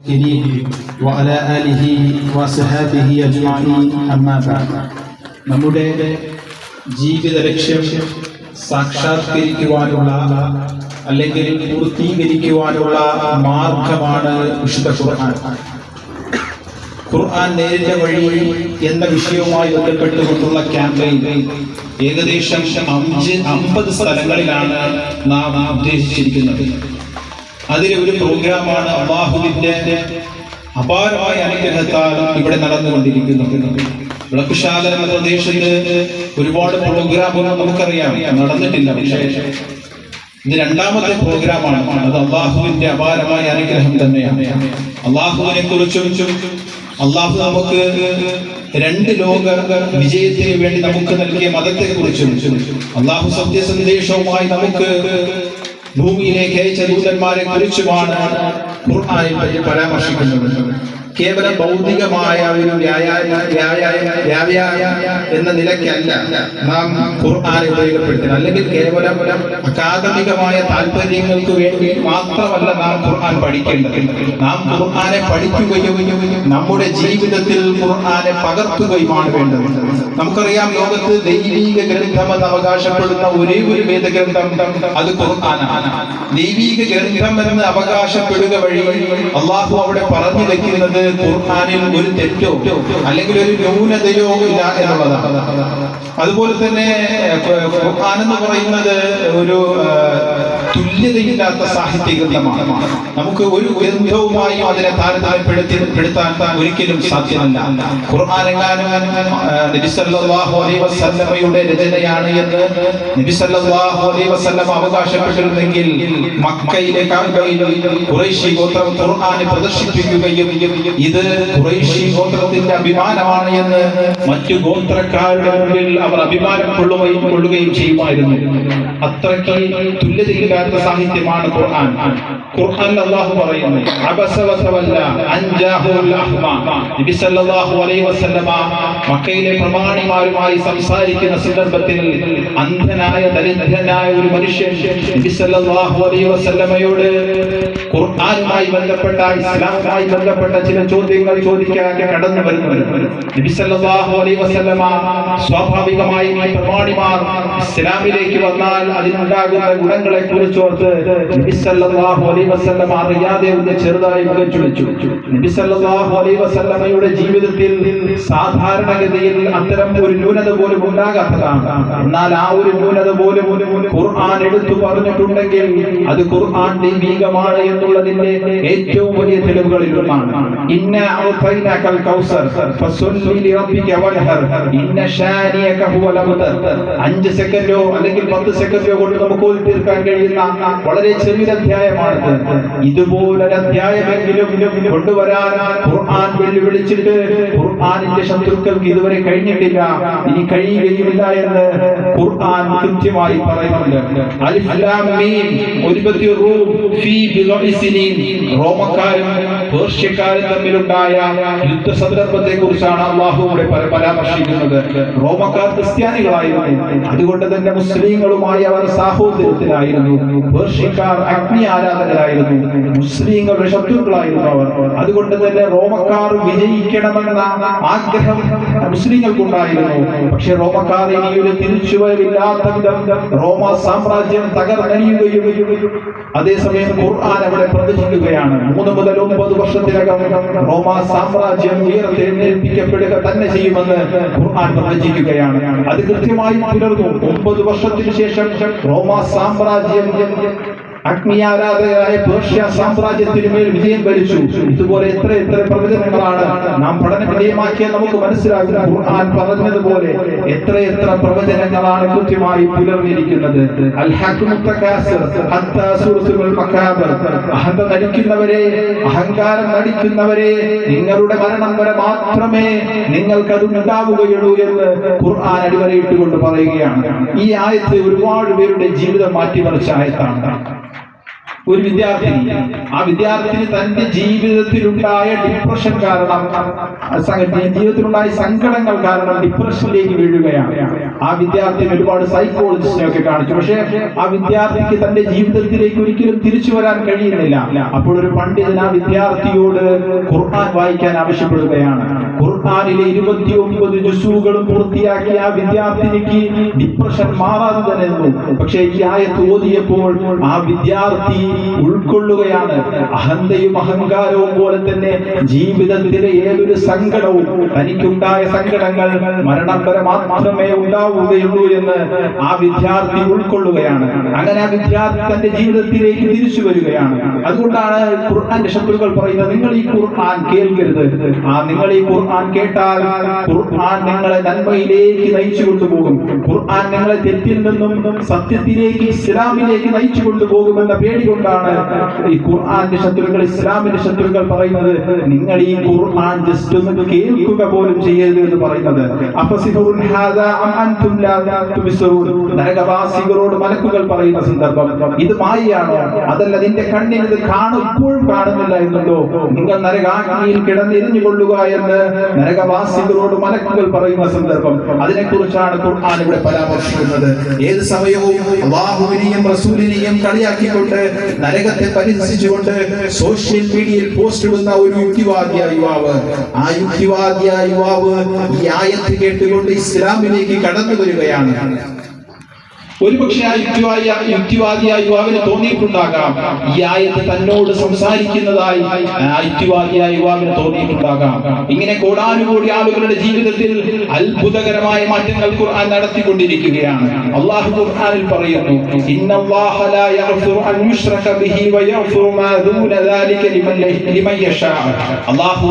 كريم وعلى آله وصحابه أجمعين أما بعد നമ്മുടെ ജീവിത ലക്ഷ്യം സാക്ഷാത്കരിക്കുവാനുള്ള അല്ലെങ്കിൽ പൂർത്തീകരിക്കുവാനുള്ള മാർഗമാണ് വിശുദ്ധ ഖുർആൻ ഖുർആൻ നേരിന്റെ വഴി എന്ന വിഷയവുമായി ബന്ധപ്പെട്ടുകൊണ്ടുള്ള ക്യാമ്പയിൻ ഏകദേശം അഞ്ച് അമ്പത് സ്ഥലങ്ങളിലാണ് നാം ഉദ്ദേശിച്ചിരിക്കുന്നത് അതിലെ ഒരു പ്രോഗ്രാമാണ് അള്ളാഹുവിന്റെ അപാരമായ അനുഗ്രഹത്താൽ ഇവിടെ നടന്നുകൊണ്ടിരിക്കുന്നത്. വിളക്കുശാല എന്ന പ്രദേശത്ത് ഒരുപാട് പ്രോഗ്രാമുകൾ നമുക്കറിയാം. നടന്നിട്ടില്ല പക്ഷേ ഇത് രണ്ടാമത്തെ പ്രോഗ്രാമാണ്. അത് അള്ളാഹുവിന്റെ അപാരമായ അനുഗ്രഹം തന്നെയാണ്. അള്ളാഹുവിനെ കുറിച്ചും അള്ളാഹു നമുക്ക് രണ്ട് ലോക വിജയത്തിന് വേണ്ടി നമുക്ക് നൽകിയ മതത്തെ കുറിച്ചും അള്ളാഹു സത്യസന്ദേശവുമായി നമുക്ക് ഭൂമിയിലേക്ക് അയച്ച ദൂതന്മാരെ കുറിച്ചുമാണ് ഖുർആനിൽ പരാമർശിക്കുന്നത്. കേവലം ഭൗതികമായ ഒരു എന്ന നിലയ്ക്കല്ല നാം ഖുർആാനെ ഉപയോഗപ്പെടുത്തുന്നത്. അല്ലെങ്കിൽ കേവലം അക്കാദമികമായ താല്പര്യങ്ങൾക്ക് വേണ്ടി മാത്രമല്ല നാം ഖുർആൻ പഠിക്കേണ്ടത്. നാം ഖുർആനെ പഠിക്കുകയും നമ്മുടെ ജീവിതത്തിൽ ഖുർആനെ പകർത്തുകയുമാണ് വേണ്ടത്. നമുക്കറിയാം ലോകത്ത് ദൈവീക ഗ്രന്ഥമെന്ന് അവകാശപ്പെടുന്ന ഒരേ ഒരു വേദഗ്രന്ഥം അത് ഖുർആനാണ്. ദൈവീക ഗ്രന്ഥം എന്ന് അവകാശപ്പെടുക വഴി അള്ളാഹു അവിടെ പറഞ്ഞു വെക്കുന്നത് ഖുർആനിൽ ഒരു തെറ്റോ അല്ലെങ്കിൽ ഒരു ന്യൂനതയോ ഇല്ല എന്നുള്ളതാണ്. അതുപോലെ തന്നെ ഖുർആൻ എന്ന് പറയുന്നത് ഒരു തുല്യതയില്ലാത്ത സാഹിത്യ ഗ്രന്ഥമാണ്. നമുക്ക് ഒരു ഗ്രന്ഥവുമായും അതിനെ താരതമ്യപ്പെടുത്തി പെടുത്താൻ ഒരിക്കലും സാധ്യമല്ല. ഖുർആൻ നബി സല്ലല്ലാഹു അലൈഹി വസല്ലമയുടെ രചനയാണ് എന്ന് നബി സല്ലല്ലാഹു അലൈഹി വസല്ലമ അവകാശപ്പെട്ടിരുന്നെങ്കിൽ മക്കയിലെ കാബയിൽ ഖുറൈശി ഗോത്രം ഖുർആനെ പ്രദർശിപ്പിക്കുകയും ഇത് ഖുറൈശി ഗോത്രത്തിന്റെ അഭിമാനമാണ് എന്ന് മറ്റു ഗോത്രക്കാരുടെ മുമ്പിൽ അവർ അഭിമാനം കൊള്ളുകയും കൊള്ളുകയും ചെയ്യുമായിരുന്നു. അത്രയ്ക്ക് തുല്യതയില്ലാത്ത സാഹിത്യമാണ് ഖുർആൻ. ഖുർആൻ അല്ലാഹു പറയുന്നു അബസ വതവല്ല അൻജാഹുൽ അഹ്മ. നബി സല്ലല്ലാഹു അലൈഹി വസല്ലമ മക്കയിലെ പ്രമാണിമാരുമായി സംസാരിക്കുന്ന സന്ദർഭത്തിൽ അന്ധനായ ദരിദ്രനായ ഒരു മനുഷ്യൻ നബി സല്ലല്ലാഹു അലൈഹി വസല്ലമയോട് ഖുർആനുമായി ബന്ധപ്പെട്ട ഇസ്ലാമുമായി ബന്ധപ്പെട്ട ചില ചോദ്യങ്ങൾ ചോദിക്കാൻ കടന്നു വരുന്നു നബി സല്ലല്ലാഹു അലൈഹി വസല്ലമ സ്വാഭാവികമായും പ്രമാണിമാർ ഇസ്ലാമിലേക്ക് വന്നാൽ അതിനുണ്ടാകുന്ന ഗുണങ്ങളെ കുറിച്ചോർത്ത് അറിയാതെ ഒന്ന് ചെറുതായി മുഖം ചുളിച്ചു വസല്ലമയുടെ ജീവിതത്തിൽ സാധാരണഗതിയിൽ അത്തരം ഒരു ന്യൂനത പോലും ഉണ്ടാകാത്തതാണ്. എന്നാൽ ആ ഒരു ന്യൂനത പോലും ഖുർആൻ എടുത്തു പറഞ്ഞിട്ടുണ്ടെങ്കിൽ അത് ഖുർആൻ ദൈവികമാണ് എന്നുള്ളതിന്റെ ഏറ്റവും വലിയ തെളിവുകളിൽ ഒന്നാണ് ഇന്ന ഔതൈനകൽ കൗസർ ഫസ്വല്ലി ലിറബ്ബിക വൻഹർ ഇന്ന ഷാനിയക ഹുവൽ അബ്തർ അഞ്ച് സെക്കൻഡോ അല്ലെങ്കിൽ പത്ത് സെക്കൻഡോ കൊണ്ട് നമുക്ക് ഓതി തീർക്കാൻ കഴിയുന്ന വളരെ ചെറിയൊരു അധ്യായമാണ് ഇതുപോലൊരു അധ്യായമെങ്കിലും കൊണ്ടുവരാൻ ഖുർആൻ വെല്ലുവിളിച്ചിട്ട് ഖുർആനിന്റെ ശത്രുക്കൾക്ക് ഇതുവരെ കഴിഞ്ഞിട്ടില്ല. ഇനി കഴിയുകയുമില്ല എന്ന് ഖുർആൻ കൃത്യമായി പറയുന്നുണ്ട്. അലിഫ് ലാം മീം റൂം ഫീ ബിളഇ സിനീൻ റോമക്കാരും പേർഷ്യക്കാരും തമ്മിലുണ്ടായ യുദ്ധ സന്ദർഭത്തെ കുറിച്ചാണ് അള്ളാഹു ഇവിടെ പര- പരാമർശിക്കുന്നത്. റോമക്കാർ ക്രിസ്ത്യാനികളായിരുന്നു അതുകൊണ്ട് തന്നെ മുസ്ലിങ്ങളുമായി അവർ സാഹോദര്യത്തിലായിരുന്നു. പേർഷ്യക്കാർ അഗ്നി ആരാധകരായിരുന്നു. മുസ്ലിങ്ങളുടെ ശത്രുക്കളായിരുന്നു അവർ. അതുകൊണ്ട് തന്നെ റോമക്കാർ വിജയിക്കണമെന്ന ആഗ്രഹം മുസ്ലിങ്ങൾക്കുണ്ടായിരുന്നു. പക്ഷെ റോമക്കാർ ഇനി ഒരു തിരിച്ചുവരവില്ലാത്ത റോമ സാമ്രാജ്യം തകർന്നടിയുകയും അതേസമയം ഖുർആൻ അവിടെ പ്രവചിക്കുകയാണ് മൂന്ന് മുതൽ ഒമ്പത് വർഷത്തിനകം റോമ സാമ്രാജ്യം ഉയർത്തെഴുന്നേൽപ്പിക്കപ്പെടുക തന്നെ ചെയ്യുമെന്ന് ഖുർആൻ പ്രവചിക്കുകയാണ് അത് കൃത്യമായി പുലർന്നു ഒമ്പത് വർഷത്തിനു ശേഷം റോമാ സാമ്രാജ്യം അഗ്നിയാരാധകരായ പേർഷ്യ സാമ്രാജ്യത്തിന് മേൽ വിജയം ഭരിച്ചു. ഇതുപോലെ എത്ര എത്ര പ്രവചനങ്ങളാണ് നാം പഠന വിജയമാക്കിയാൽ നമുക്ക് മനസ്സിലാകും. ഖുർആൻ പറഞ്ഞതുപോലെ എത്ര എത്ര പ്രവചനങ്ങളാണ് കൃത്യമായി പുലർന്നിരിക്കുന്നത്. അഹന്ത നടിക്കുന്നവരെ അഹങ്കാരം നടിക്കുന്നവരെ നിങ്ങളുടെ മരണം വരെ മാത്രമേ നിങ്ങൾക്കത് ഉണ്ടാവുകയുള്ളൂ എന്ന് ഖുർആൻ അടിവരയിട്ടുകൊണ്ട് പറയുകയാണ്. ഈ ആയത്ത് ഒരുപാട് പേരുടെ ജീവിതം മാറ്റിമറിച്ച ആയത്താണ്. ഒരു വിദ്യാർത്ഥി ആ വിദ്യാർത്ഥിനി തന്റെ ജീവിതത്തിലുണ്ടായ ഡിപ്രഷൻ കാരണം ജീവിതത്തിലുണ്ടായ സങ്കടങ്ങൾ കാരണം ഡിപ്രഷനിലേക്ക് വീഴുകയാണ്. ആ വിദ്യാർത്ഥി ഒരുപാട് സൈക്കോളജിസ്റ്റിനെ ഒക്കെ കാണിച്ചു. പക്ഷേ ആ വിദ്യാർത്ഥിക്ക് തന്റെ ജീവിതത്തിലേക്ക് ഒരിക്കലും തിരിച്ചു വരാൻ കഴിയുന്നില്ല. അപ്പോൾ ഒരു പണ്ഡിതൻ ആ വിദ്യാർത്ഥിയോട് ഖുർആൻ വായിക്കാൻ ആവശ്യപ്പെടുകയാണ്. ഖുർആനിലെ ഇരുപത്തി ഒമ്പത് ജുസൂകളും പൂർത്തിയാക്കി ആ വിദ്യാർത്ഥിനിക്ക് ഡിപ്രഷൻ മാറാതെ തന്നെ പക്ഷേ ഈ ആയത്ത് ഓതിയപ്പോൾ ആ വിദ്യാർത്ഥി ഉൾക്കൊള്ളുകയാണ്. അഹന്തയും അഹങ്കാരവും പോലെ തന്നെ ജീവിതത്തിലെ ഏതൊരു സങ്കടവും തനിക്കുണ്ടായ സങ്കടങ്ങൾ മരണം വരെ മാത്രമേ ഉണ്ടാവുകയുള്ളൂ എന്ന് ആ വിദ്യാർത്ഥി ഉൾക്കൊള്ളുകയാണ്. അങ്ങനെ ആ വിദ്യാർത്ഥി തന്റെ ജീവിതത്തിലേക്ക് തിരിച്ചു വരികയാണ്. അതുകൊണ്ടാണ് ഖുർആൻ ശത്രുക്കൾ പറയുന്നത് നിങ്ങൾ ഈ ഖുർആൻ കേൾക്കരുത്. ആ നിങ്ങൾ ഈ ഖുർആൻ കേട്ടാൽ ഖുർആൻ നിങ്ങളെ നന്മയിലേക്ക് നയിച്ചു കൊണ്ടുപോകും. ഖുർആൻ നിങ്ങളെ തെറ്റിൽ നിന്നും സത്യത്തിലേക്ക് ഇസ്ലാമിലേക്ക് നയിച്ചു കൊണ്ടുപോകുമെന്ന പേടി കൊണ്ടാണ് ഈ ഖുർആന്റെ ശത്രുക്കൾ ഇസ്ലാമിന്റെ ശത്രുക്കൾ പറയുന്നത് നിങ്ങൾ ഈ ഖുർആൻ ജസ്റ്റ് ഒന്ന് കേൾക്കുക പോലും ചെയ്യരുത് എന്ന് പറയുന്നത്. നരകവാസികളോട് മലക്കുകൾ പറയുന്ന സന്ദർഭം. ഇത് മായയാണോ. അതല്ല നിന്റെ കണ്ണിന് ഇത് കാണുമ്പോഴും കാണുന്നില്ല എന്നുണ്ടോ? നിങ്ങൾ നരകാഗ്നിയിൽ കിടന്നിരിഞ്ഞു കൊള്ളുക എന്ന് നരകവാസികളോട് മലക്കുകൾ പറയുന്ന സന്ദർഭം. അതിനെക്കുറിച്ചാണ് ഖുർആൻ ഇവിടെ പരാമർശിക്കുന്നത്. ഏത് സമയവും അള്ളാഹുവിനെയും റസൂലിനെയും കളിയാക്കിക്കൊണ്ട് നരകത്തെ പരിഹസിച്ചുകൊണ്ട് സോഷ്യൽ മീഡിയയിൽ പോസ്റ്റ് ഇടുന്ന ഒരു യുക്തിവാദിയ യുവാവ്. ആ യുക്തിവാദിയ യുവാവ് ഈ ആയത്ത് കേട്ടുകൊണ്ട് ഇസ്ലാമിലേക്ക് കടന്നു വരികയാണ്. ഒരുപക്ഷെ ആ യുക്തിവാദി യുക്തിവാദിയായ യുവാവിന് തോന്നിയിട്ടുണ്ടാകാം. ഈ ആയത്ത് തന്നോട് സംസാരിക്കുന്നതായി ആ യുക്തിവാദിയായ യുവാവിന് തോന്നിയിട്ടുണ്ടാകാം. ഇങ്ങനെ കോടാനുകോടി ആളുകളുടെ ജീവിതത്തിൽ അത്ഭുതകരമായ മാറ്റങ്ങൾ ഖുർആൻ നടത്തിക്കൊണ്ടിരിക്കുകയാണ്. അള്ളാഹു ഖുർആനിൽ പറയുന്നു ഇന്നല്ലാഹ ലാ അൻ ബിഹി വയഗ്ഫിറു മാ യശാ അള്ളാഹു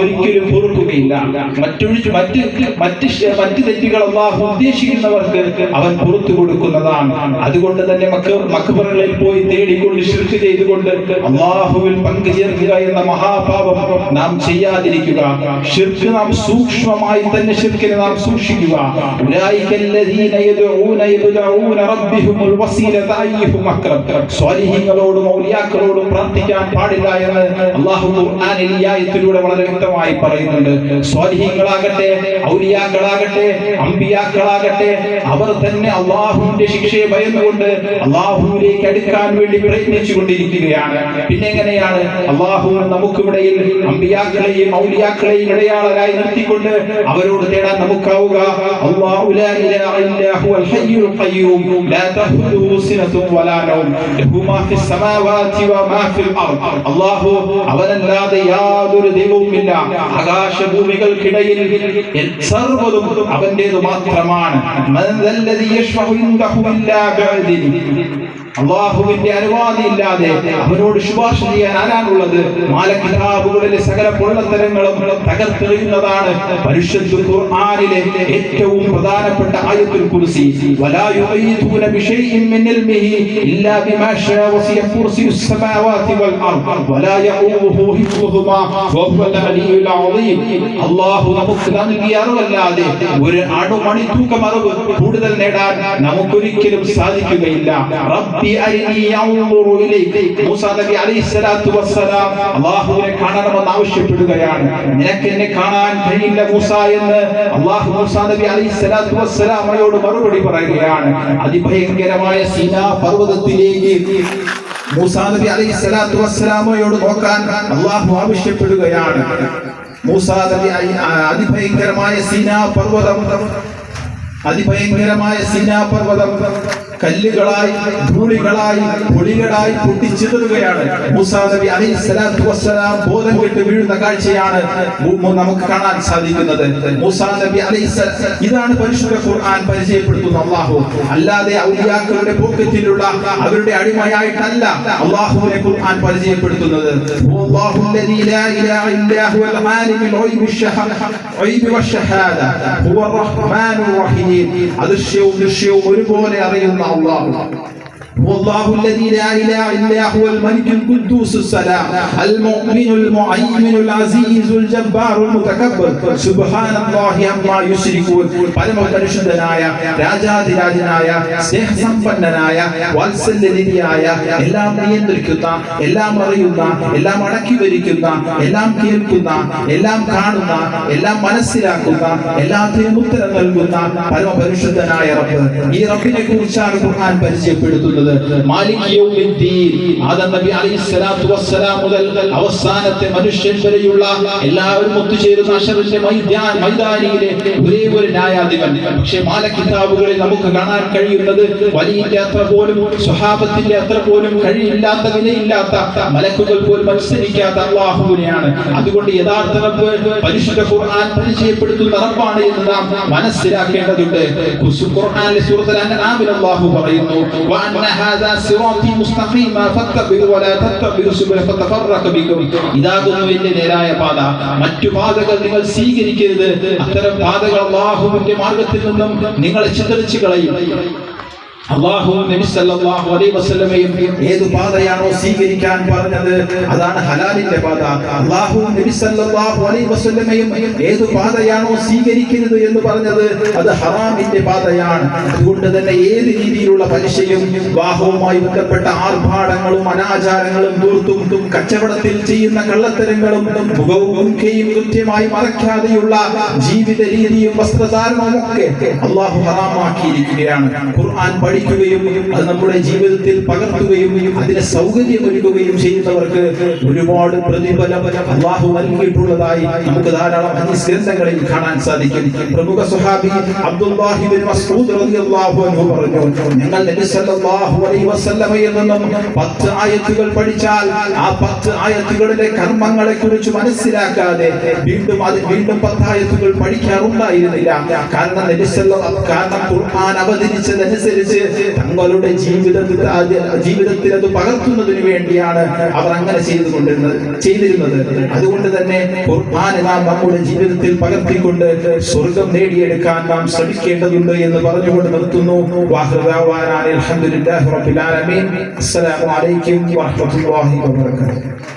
ഒരിക്കലും പൊറുക്കുകയില്ല. മറ്റൊഴിച്ച് മറ്റ് മറ്റ് മറ്റ് തെറ്റുകൾ അള്ളാഹു ഉദ്ദേശിക്കുന്നവർക്ക് മക്കൾക്ക് അവൻ പുറത്തു കൊടുക്കുന്നതാണ്. അതുകൊണ്ട് തന്നെ മക്ക മക്കബറകളിൽ പോയി തേടിക്കൊണ്ട് ശിർക്ക് ചെയ്തുകൊണ്ട് അള്ളാഹുവിൽ പങ്കുചേർക്കുക എന്ന മഹാപാപം നാം ചെയ്യാതിരിക്കുക. ശിർക്ക് നാം സൂക്ഷ്മമായി തന്നെ ശിർക്കിനെ നാം സൂക്ഷിക്കുക. സ്വാലിഹ്യങ്ങളോടും ഔലിയാക്കളോടും പ്രാർത്ഥിക്കാൻ പാടില്ല എന്ന് അള്ളാഹു ഖുർആാനിലൂടെ വളരെ വ്യക്തമായി പറയുന്നുണ്ട്. സ്വാലിഹ്യങ്ങളാകട്ടെ ഔലിയാക്കളാകട്ടെ അമ്പിയാക്കളാകട്ടെ അവർ തന്നെ അള്ളാഹുവിന്റെ ശിക്ഷയെ ഭയന്നുകൊണ്ട് അള്ളാഹുവിലേക്ക് അടുക്കാൻ വേണ്ടി പ്രയത്നിച്ചു കൊണ്ടിരിക്കുകയാണ് പിന്നെ എങ്ങനെയാണ് അള്ളാഹു നമുക്കിവിടയിൽ അമ്പിയാക്കളെയും ഔലിയാക്കളെയും ഇടയാളരായി നിർത്തിക്കൊണ്ട് അവരോട് തേടാൻ നമുക്കാവുക. അല്ലാഹു അവനല്ലാതെ യാതൊരു ദൈവവുമില്ല ആകാശഭൂമികൾക്കിടയിൽ സർവതും അവന്റേതു മാത്രമാണ്. ذا الذي يشفع عنده إلا بإذنه അള്ളാഹുവിന്റെ അനുവാദി ഇല്ലാതെ അവനോട് ശുപാർശ ചെയ്യാൻ ആരാണുള്ളത്? മാലക്കിതാബുകളിലെ സകല പൊള്ളത്തരങ്ങളും തകർത്തെറിയുന്നതാണ് പരിശുദ്ധ ഖുർആനിലെ ഏറ്റവും പ്രധാനപ്പെട്ട ആയത്തിൽ കുർസി. വലാ ഇല്ലാ ബിമാ വൽ വലാ യഖൂഹു അല്ലാഹു ഒരു തൂക്കം അറിവ് കൂടുതൽ നേടാൻ നമുക്കൊരിക്കലും സാധിക്കുകയില്ല. റബ്ബ് മൂസാ നബി അലൈഹിസ്സലാത്തു വസ്സലാം അല്ലാഹുവിനെ കാണണമെന്ന് ആവശ്യപ്പെടുകയാണ്. നിനക്ക് എന്നെ കാണാൻ കഴിയില്ല മൂസ എന്ന് അള്ളാഹു മൂസാ നബി അലൈഹി സ്വലാത്തു വസ്സലാമയോട് മറുപടി പറയുകയാണ്. അതിഭയങ്കരമായ സീനാ പർവതത്തിലേക്ക് മൂസാ നബി അലൈഹി സ്വലാത്തു വസ്സലാമയോട് നോക്കാൻ അള്ളാഹു ആവശ്യപ്പെടുകയാണ്. മൂസാ നബി അതിഭയങ്കരമായ സീനാ പർവതം അതിഭയങ്കരമായ സീനാ പർവതം. കല്ലുകളായി ധൂളികളായി പൊടികളായി പൊട്ടിച്ചിതറുകയാണ്. മൂസാ നബി അലൈഹി സ്വലാത്തു ബോധം കെട്ട് വീഴുന്ന കാഴ്ചയാണ് നമുക്ക് കാണാൻ സാധിക്കുന്നത്. മൂസാ നബി അലൈഹി ഇതാണ് പരിശുദ്ധ ഖുർആൻ പരിചയപ്പെടുത്തുന്ന അള്ളാഹു അല്ലാതെ ഔലിയാക്കളുടെ പോക്കറ്റിലുള്ള അവരുടെ അടിമയായിട്ടല്ല അള്ളാഹുവിനെ ഖുർആൻ പരിചയപ്പെടുത്തുന്നത്. അദൃശ്യവും ദൃശ്യവും ഒരുപോലെ അറിയുന്ന അള്ളാഹു والله الذي لا اله الا هو الملك القدوس السلام المؤمن المؤمن العزيز الجبار المتكبر سبحان الله عما يشركون പരമപരിശുദ്ധനായ രാജാധിരാജനായ സ്നേഹസമ്പന്നനായ വാത്സല്യനിധിയായ എല്ലാം നിയന്ത്രിക്കുന്ന എല്ലാം അറിയുന്ന എല്ലാം അടക്കി വരിക്കുന്ന എല്ലാം കേൾക്കുന്ന എല്ലാം കാണുന്ന എല്ലാം മനസ്സിലാക്കുന്ന എല്ലാത്തിനും ഉത്തരം നൽകുന്ന പരമപരിശുദ്ധനായ റബ്ബ് ഈ റബ്ബിനെ കുറിച്ചാണ് ഖുർആൻ പരിചയപ്പെടുത്തുന്നത് മുതൽ അവസാനത്തെ മനുഷ്യൻ വരെയുള്ള എല്ലാവരും ഒത്തുചേരുന്ന അഷറിന്റെ മൈതാനിയിലെ ഒരേ ഒരു ന്യായാധിപൻ. പക്ഷേ മാല കിതാബുകളിൽ നമുക്ക് കാണാൻ കഴിയുന്നത് വലിയ അത്ര പോലും സ്വഹാബത്തിന്റെ അത്ര പോലും കഴിയില്ലാത്ത വിലയില്ലാത്ത മലക്കുകൾ പോലും മത്സരിക്കാത്ത അള്ളാഹുവിനെയാണ്. അതുകൊണ്ട് യഥാർത്ഥ പരിശുദ്ധ ഖുർആൻ പരിചയപ്പെടുത്തുന്ന റബ്ബാണ് എന്ന് നാം മനസ്സിലാക്കേണ്ടതുണ്ട്. ഖുർആനിലെ സൂറത്തുൽ അൻആമിൽ അല്ലാഹു പറയുന്നു വഅന്ന ഹാദാ സിറാത്തി മുസ്തഖീമ ഫത്തബിറു വലാ തത്തബിറു സുബുല ഫതഫറഖ ബിക്കും ഇതാകുന്നു എന്റെ നേരായ പാത മറ്റു പാതകൾ നിങ്ങൾ സ്വീകരിക്കരുത്. അത്തരം പാതകൾ അല്ലാഹുവിന്റെ മാർഗത്തിൽ നിന്നും നിങ്ങളെ ചിതറിച്ചു കളയും. അള്ളാഹു നബി സല്ലല്ലാഹു അലൈഹി വസല്ലമയും ഏത് പാതയാണോ സ്വീകരിക്കാൻ പറഞ്ഞത്? അതാണ് ഹലാലിന്റെ പാത. അള്ളാഹുവും നബി സല്ലല്ലാഹു അലൈഹി വസല്ലമയും ഏത് പാതയാണോ സ്വീകരിക്കരുത് എന്ന് പറഞ്ഞത് അത് ഹറാമിന്റെ പാതയാണ്. അതുകൊണ്ട് തന്നെ ഏത് രീതിയിലുള്ള പലിശയും വിവാഹവുമായി ബന്ധപ്പെട്ട ആർഭാടങ്ങളും അനാചാരങ്ങളും ദൂർത്തും കച്ചവടത്തിൽ ചെയ്യുന്ന കള്ളത്തരങ്ങളും മുഖവും കൃത്യമായി മറയ്ക്കാതെയുള്ള ജീവിത രീതിയും വസ്ത്രധാരണവും ഒക്കെ അള്ളാഹു ഹറാമാക്കിയിരിക്കുകയാണ്. ഖുർആൻ പഠിക്കുകയും അത് നമ്മുടെ ജീവിതത്തിൽ പകർത്തുകയും അതിനെ സൗകര്യമൊരുക്കുകയും ചെയ്യുന്നവർക്ക് ഒരുപാട് പ്രതിഫലം അള്ളാഹു നൽകിയിട്ടുള്ളതായി നമുക്ക് ധാരാളം ഹദീസ് ഗ്രന്ഥങ്ങളിൽ കാണാൻ സാധിക്കും. പ്രമുഖ സുഹാബി അബ്ദുല്ലാഹി മസ്ഊദ് റളിയല്ലാഹു അൻഹു പറഞ്ഞു ഞങ്ങൾ നബി അലൈഹി വസല്ലമയിൽ നിന്നും പത്ത് ആയത്തുകൾ പഠിച്ചാൽ ആ പത്ത് ആയത്തുകളിലെ കർമ്മങ്ങളെ കുറിച്ച് മനസ്സിലാക്കാതെ വീണ്ടും അത് വീണ്ടും പത്ത് ആയത്തുകൾ പഠിക്കാറുണ്ടായിരുന്നില്ല. കാരണം നബി സല്ലല്ലാഹു കാരണം ഖുർആൻ അവതരിച്ചതനുസരിച്ച് തങ്ങളുടെ ജീവിതത്തിൽ ജീവിതത്തിൽ അത് പകർത്തുന്നതിന് വേണ്ടിയാണ് അവർ അങ്ങനെ ചെയ്തുകൊണ്ടിരുന്നത് ചെയ്തിരുന്നത്. അതുകൊണ്ട് തന്നെ നാം നമ്മുടെ ജീവിതത്തിൽ പകർത്തിക്കൊണ്ട് സ്വർഗം നേടിയെടുക്കാൻ നാം ശ്രമിക്കേണ്ടതുണ്ട് എന്ന് പറഞ്ഞുകൊണ്ട് നിർത്തുന്നു. അസ്സലാമു അലൈക്കും വറഹ്മത്തുള്ളാഹി വബറകാതുഹു.